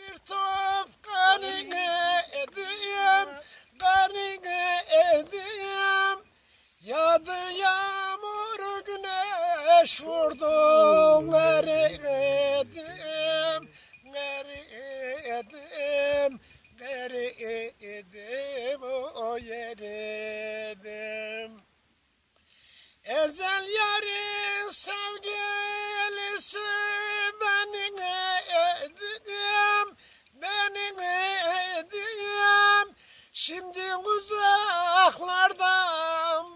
Bir top kanine edeyim, kanine edeyim. Yağdı yağmur güneş vurdu eridim, eridim, eridim, o yeridim. Ezel yarın sevgilisi Şimdi uzaklardan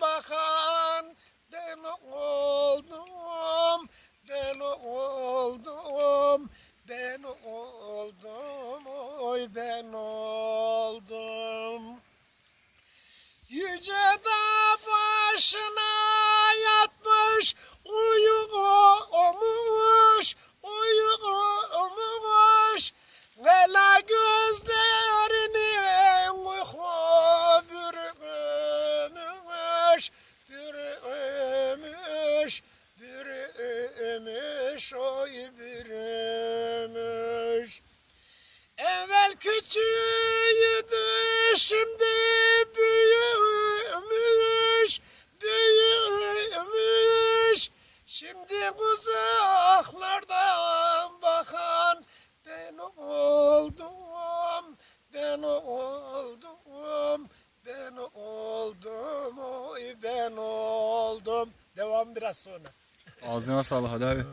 bakan ben oldum, ben oldum, ben oldum, oy ben oldum. Yüce dağ başına yatmış, uyumuş, uyumuş. Vela gözlerini bürümüş, oy bürümüş. Evvel küçüğüydü şimdi büyümüş, büyümüş. Şimdi uzaklardan bakan ben oldum, ben oldum, ben oldum, oy ben oldum. Devam biraz sonra. Ağzına sağlık hadi abi.